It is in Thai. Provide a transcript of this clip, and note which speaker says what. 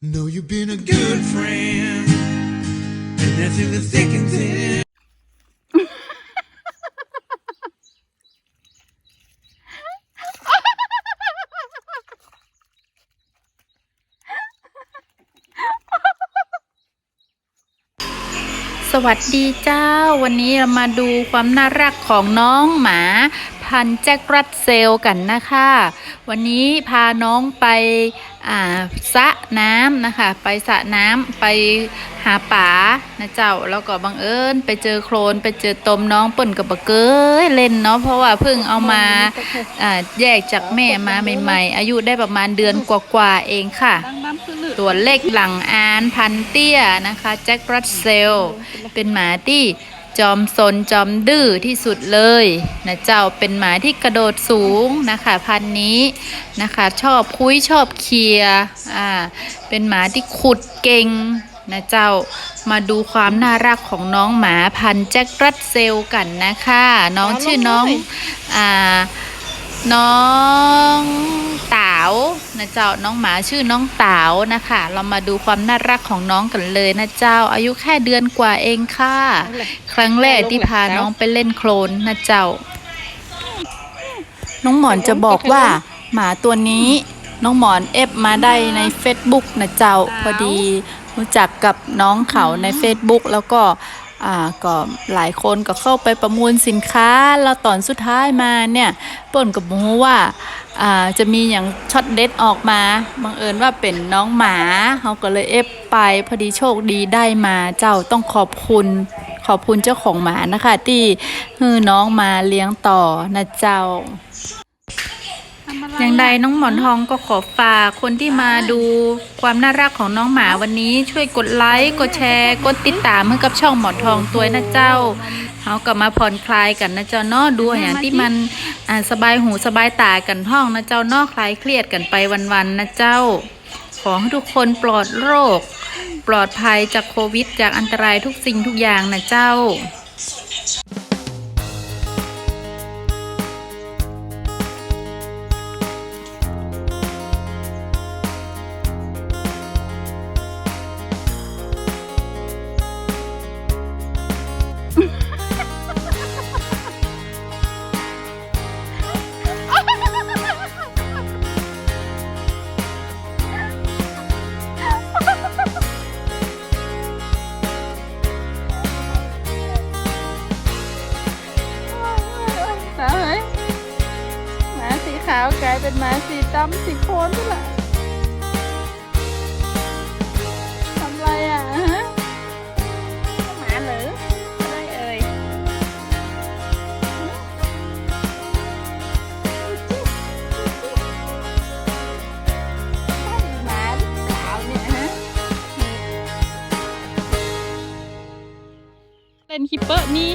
Speaker 1: Know you've been a good friend, and that's in the thick and thin.
Speaker 2: สวัสดีเจ้า วันนี้เรามาดูความน่ารักของน้องหมา พันธ์แจ็ครัสเซลกันนะคะ วันนี้พาน้องไปสระน้ำนะคะ ไปสระน้ำไปหาป๋านะเจ้าแล้วก็บังเอิญไปเจอโคลนไปเจอตมน้องเปิ่นกับบะเกยเล่นเนาะเพราะว่าเพิ่งเอามาแยกจากแม่มาใหม่ ๆ อายุได้ประมาณเดือนกว่าๆเองค่ะ ตัวเล็กหลังอานพันเตี้ยนะคะแจ็ครัสเซลเป็นหมาที่ จอมซนจอมดื้อที่สุดเลยนะเจ้าเป็นหมาที่กระโดดสูงนะคะ พันธุ์นี้นะคะ ชอบคุยชอบเคลียร์อ่าเป็นหมาที่ขุดเก่งนะเจ้ามาดูความน่ารักของน้องหมาพันธุ์แจ็ครัสเซลกันนะคะ น้องชื่อน้องอ่าน้องเต๋า นะเจ้าน้องหมาชื่อน้องเต๋านะคะ เรามาดูความน่ารักของน้องกันเลยนะเจ้า อายุแค่เดือนกว่าเองค่ะ ครั้งแรกที่พาน้องไปเล่นโคลนนะเจ้า น้องหมอนจะบอกว่า หมาตัวนี้น้องหมอนเอฟมาได้ใน Facebook นะเจ้าพอดีรู้จักกับน้องเขาใน Facebook แล้วก็ อ่าก็หลายคนก็เข้าไปประมูลสินค้า แล้วตอนสุดท้ายมาเนี่ยเปิ่นกับมูว่าอ่าจะมีอย่างช็อตเด็ดออกมาบังเอิญว่าเป็นน้องหมาเขาก็เลยเอฟไปพอดีโชคดีได้มาเจ้าต้องขอบคุณขอบคุณเจ้าของหมานะคะ ที่ฮือน้องมาเลี้ยงต่อนะเจ้า อย่างใดน้องหมอนทองก็ขอฝากคนที่มาดูความน่ารักของน้องหมาวันนี้ ช่วยกดไลค์กดแชร์ กดติดตามให้กับช่องหมอนทองตัวนะเจ้าเขาก็มาผ่อนคลายกันนะเจ้าเนาะดูอย่างที่มันสบายหูสบายตากันห้องนะเจ้าเนาะคลายเครียดกันไปวันๆนะเจ้า ขอให้ทุกคนปลอดโรค ปลอดภัยจากโควิด จากอันตรายทุกสิ่งทุกอย่างนะเจ้า
Speaker 3: ขาวกลายเป็นหมาสีดำสีโคลนไปละทำไรอะฮะหมาเหรออะไรเอ่ยหมาหรือเปล่าเนี่ยฮะเล่นคิปเปอร์นี่